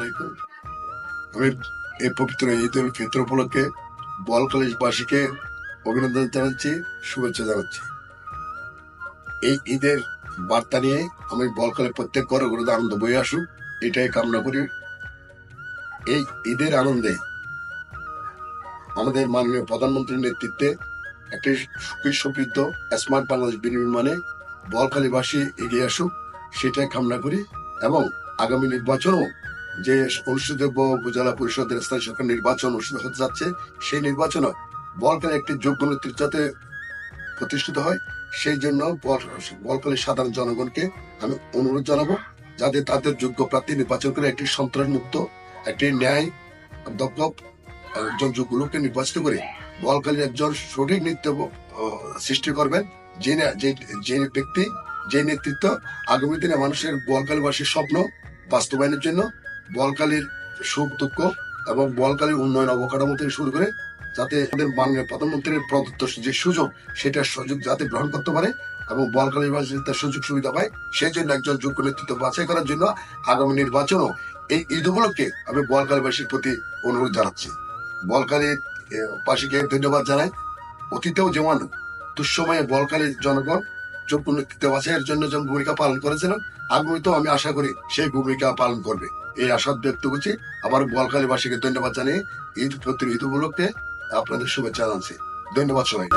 আমি এই পবিত্র উপলক্ষে বলকালীবাসীকে অভিনন্দন জানাচ্ছি, শুভেচ্ছা জানাচ্ছি। এই ঈদের বার্তা নিয়ে আমি বলকালে প্রত্যেক ঘরে ঘরে আনন্দ বয়ে আসুক এটাই কামনা করি। এই ঈদের আনন্দে আমাদের মাননীয় প্রধানমন্ত্রীর নেতৃত্বে একটি সুখী, সমৃদ্ধ, স্মার্ট বাংলাদেশ বিনির্মাণে বলকালীবাসী এগিয়ে আসুক, সেটাই কামনা করি এবং আগামী নির্বাচনও যে অনুষ্ঠিত উপজেলা পরিষদের স্থায়ী সরকার নির্বাচন অনুষ্ঠিত হতে যাচ্ছে, সেই নির্বাচন বলকালে একটি যোগ্য নেতৃত্ব যাতে প্রতিষ্ঠিত হয়। সেই জন্য বল- বলকালের সাধারণ জনগণকে আমি অনুরোধ জানাব যাতে তাদের যোগ্য প্রার্থী নির্বাচন করে একটি সন্ত্রাস মুক্ত একটি ন্যায় দক্ষ লোককে নির্বাচিত করে বলকালীর একজন সঠিক নৃত্য সৃষ্টি করবেন। যে যে ব্যক্তি, যে নেতৃত্ব আগামী দিনে মানুষের বলকালীবাসীর স্বপ্ন বাস্তবায়নের জন্য বলকালীর সুখ দুঃখ এবং বলকালীর উন্নয়ন অবকাঠামো থেকে শুরু করে যাতে আমাদের মাননীয় প্রধানমন্ত্রীর প্রদত্ত যে সুযোগ, সেটার সুযোগ যাতে গ্রহণ করতে পারে এবং বলকালীর বাসী তার সুযোগ সুবিধা পায়, সেই জন্য একজন যোগ্য নেতৃত্ব বাছাই করার জন্য আগামী নির্বাচনও এই ঈদ উপলক্ষে আমি বলকালীবাসীর প্রতি অনুরোধ জানাচ্ছি। বলকালীর বাসীকে ধন্যবাদ জানাই। অতীতেও যেমন দুঃসময়ে বলকালীর জনগণ যোগ্য নেতৃত্ব বাছাইয়ের জন্য যেমন ভূমিকা পালন করেছিলেন, আগামীতেও আমি আশা করি সেই ভূমিকা পালন করবে। এই আশা ব্যক্ত করছি। আবার বলকালীবাসীকে ধন্যবাদ জানিয়ে ঈদ প্রতি ঈদ উপলক্ষে আপনাদের শুভেচ্ছা জানাচ্ছি। ধন্যবাদ সবাই